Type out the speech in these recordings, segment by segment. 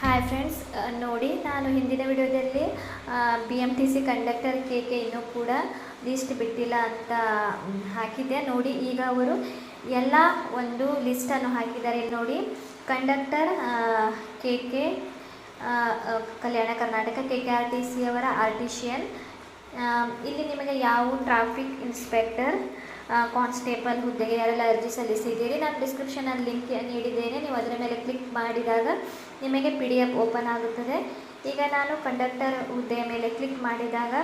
Hi friends ನೋಡಿ ನಾನು ಹಿಂದಿನ ವಿಡಿಯೋದಲ್ಲಿ B M T C conductor K K ಇನ್ನೂ ಕೂಡ ಲಿಸ್ಟ್ ಬಿಟ್ಟಿಲ್ಲ ಅಂತ ಹಾಕಿದ್ದೆ. ನೋಡಿ ಈಗ ಅವರು ಎಲ್ಲ ಒಂದು ಲಿಸ್ಟನ್ನು ಹಾಕಿದ್ದಾರೆ. ನೋಡಿ conductor K K Kalyana Karnataka K K R T C ಅವರ ಆರ್ಟಿಷಿಯನ್ ಇಲ್ಲಿ ನಿಮಗೆ ಯಾವ ಟ್ರಾಫಿಕ್ ಇನ್ಸ್ಪೆಕ್ಟರ್ ಕಾನ್ಸ್ಟೇಬಲ್ ಹುದ್ದೆಗೆ ಯಾರೆಲ್ಲ ಅರ್ಜಿ ಸಲ್ಲಿಸಿದ್ದೀರಿ, ನಾನು ಡಿಸ್ಕ್ರಿಪ್ಷನಲ್ಲಿ ಲಿಂಕ್ ನೀಡಿದ್ದೇನೆ. ನೀವು ಅದರ ಮೇಲೆ ಕ್ಲಿಕ್ ಮಾಡಿದಾಗ ನಿಮಗೆ ಪಿ ಡಿ ಓಪನ್ ಆಗುತ್ತದೆ. ಈಗ ನಾನು ಕಂಡಕ್ಟರ್ ಹುದ್ದೆಯ ಮೇಲೆ ಕ್ಲಿಕ್ ಮಾಡಿದಾಗ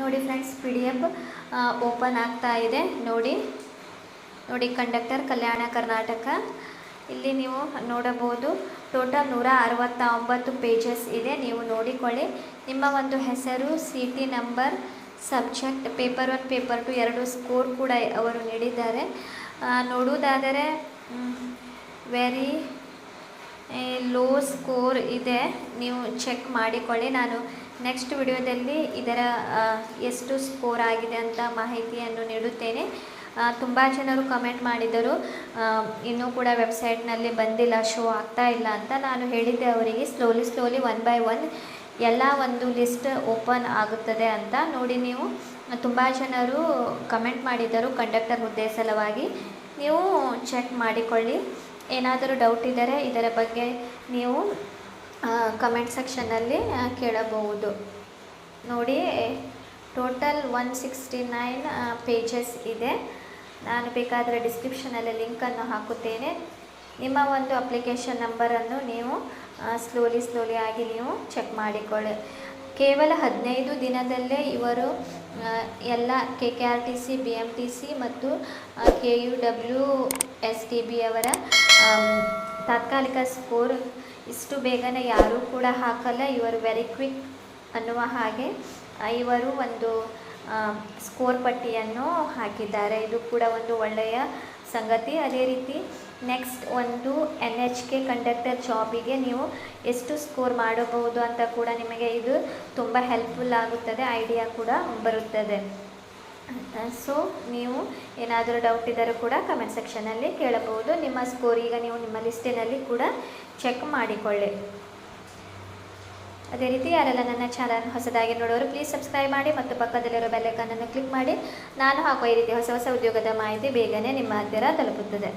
ನೋಡಿ friends P D F open ಆಗ್ತಾ ಇದೆ. ನೋಡಿ ನೋಡಿ ಕಂಡಕ್ಟರ್ ಕಲ್ಯಾಣ ಕರ್ನಾಟಕ. ಇಲ್ಲಿ ನೀವು ನೋಡಬಹುದು ಟೋಟಲ್ ನೂರ ಅರವತ್ತ ಒಂಬತ್ತು ಪೇಜಸ್ ಇದೆ. ನೀವು ನೋಡಿಕೊಳ್ಳಿ. ನಿಮ್ಮ ಒಂದು ಹೆಸರು C T number subject, paper one, paper two ಎರಡು ಸ್ಕೋರ್ ಕೂಡ ಅವರು ನೀಡಿದ್ದಾರೆ. ನೋಡುವುದಾದರೆ ವೆರಿ ಲೋ ಸ್ಕೋರ್ ಇದೆ. ನೀವು ಚೆಕ್ ಮಾಡಿಕೊಳ್ಳಿ. ನಾನು ನೆಕ್ಸ್ಟ್ ವಿಡಿಯೋದಲ್ಲಿ ಇದರ ಎಷ್ಟು ಸ್ಕೋರ್ ಆಗಿದೆ ಅಂತ ಮಾಹಿತಿಯನ್ನು ನೀಡುತ್ತೇನೆ. ತುಂಬ ಜನರು ಕಮೆಂಟ್ ಮಾಡಿದರು. ಇನ್ನೂ ಕೂಡ ವೆಬ್ಸೈಟ್ನಲ್ಲಿ ಬಂದಿಲ್ಲ, ಶೋ ಆಗ್ತಾ ಇಲ್ಲ ಅಂತ ನಾನು ಹೇಳಿದ್ದೆ ಅವರಿಗೆ. Slowly slowly one by one ಎಲ್ಲ ಒಂದು ಲಿಸ್ಟ್ ಓಪನ್ ಆಗುತ್ತದೆ ಅಂತ ನೋಡಿ ನೀವು. ತುಂಬ ಜನರು ಕಮೆಂಟ್ ಮಾಡಿದ್ದರು ಕಂಡಕ್ಟರ್ ಹುದ್ದೆ ಸಲುವಾಗಿ. ನೀವು ಚೆಕ್ ಮಾಡಿಕೊಳ್ಳಿ. ಏನಾದರೂ ಡೌಟ್ ಇದ್ದರೆ ಇದರ ಬಗ್ಗೆ ನೀವು ಕಮೆಂಟ್ ಸೆಕ್ಷನ್ನಲ್ಲಿ ಕೇಳಬಹುದು. ನೋಡಿ, total one sixty nine pages ಇದೆ. ನಾನು ಬೇಕಾದರೆ ಡಿಸ್ಕ್ರಿಪ್ಷನಲ್ಲಿ ಲಿಂಕನ್ನು ಹಾಕುತ್ತೇನೆ. ನಿಮ್ಮ ಒಂದು ಅಪ್ಲಿಕೇಶನ್ ನಂಬರನ್ನು ನೀವು ಸ್ಲೋಲಿ ಸ್ಲೋಲಿ ಆಗಿ ನೀವು ಚೆಕ್ ಮಾಡಿಕೊಳ್ಳಿ. ಕೇವಲ ಹದಿನೈದು ದಿನದಲ್ಲೇ ಇವರು ಎಲ್ಲ K K R T C B M T C ಮತ್ತು K U W S T B ಅವರ ತಾತ್ಕಾಲಿಕ ಸ್ಕೋರ್ ಇಷ್ಟು ಬೇಗನೆ ಯಾರೂ ಕೂಡ ಹಾಕಲ್ಲ. ಇವರು ವೆರಿ ಕ್ವಿಕ್ ಅನ್ನುವ ಹಾಗೆ ಇವರು ಒಂದು ಸ್ಕೋರ್ ಪಟ್ಟಿಯನ್ನು ಹಾಕಿದ್ದಾರೆ. ಇದು ಕೂಡ ಒಂದು ಒಳ್ಳೆಯ ಸಂಗತಿ. ಅದೇ ರೀತಿ ನೆಕ್ಸ್ಟ್ ಒಂದು ಎನ್ ಎಚ್ ಕೆ ಕಂಡಕ್ಟರ್ ಜಾಬಿಗೆ ನೀವು ಎಷ್ಟು ಸ್ಕೋರ್ ಮಾಡಬಹುದು ಅಂತ ಕೂಡ ನಿಮಗೆ ಇದು ತುಂಬ ಹೆಲ್ಪ್ಫುಲ್ ಆಗುತ್ತದೆ ಐಡಿಯಾ ಕೂಡ ಬರುತ್ತದೆ. ಸೊ ನೀವು ಏನಾದರೂ ಡೌಟ್ ಇದ್ದರೂ ಕೂಡ ಕಮೆಂಟ್ ಸೆಕ್ಷನಲ್ಲಿ ಕೇಳಬಹುದು. ನಿಮ್ಮ ಸ್ಕೋರ್ ಈಗ ನೀವು ನಿಮ್ಮ ಲಿಸ್ಟಿನಲ್ಲಿ ಕೂಡ ಚೆಕ್ ಮಾಡಿಕೊಳ್ಳಿ. ಅದೇ ರೀತಿ ಯಾರೆಲ್ಲ ನನ್ನ ಚಾನಲ್ ಹೊಸದಾಗಿ ನೋಡೋರು ಪ್ಲೀಸ್ ಸಬ್ಸ್ಕ್ರೈಬ್ ಮಾಡಿ ಮತ್ತು ಪಕ್ಕದಲ್ಲಿರೋ ಬೆಲ್ಲೈಕನನ್ನು ಕ್ಲಿಕ್ ಮಾಡಿ. ನಾನು ಹಾಕುವ ಈ ರೀತಿ ಹೊಸ ಹೊಸ ಉದ್ಯೋಗದ ಮಾಹಿತಿ ಬೇಗನೆ ನಿಮ್ಮ ಹತ್ತಿರ ತಲುಪುತ್ತದೆ.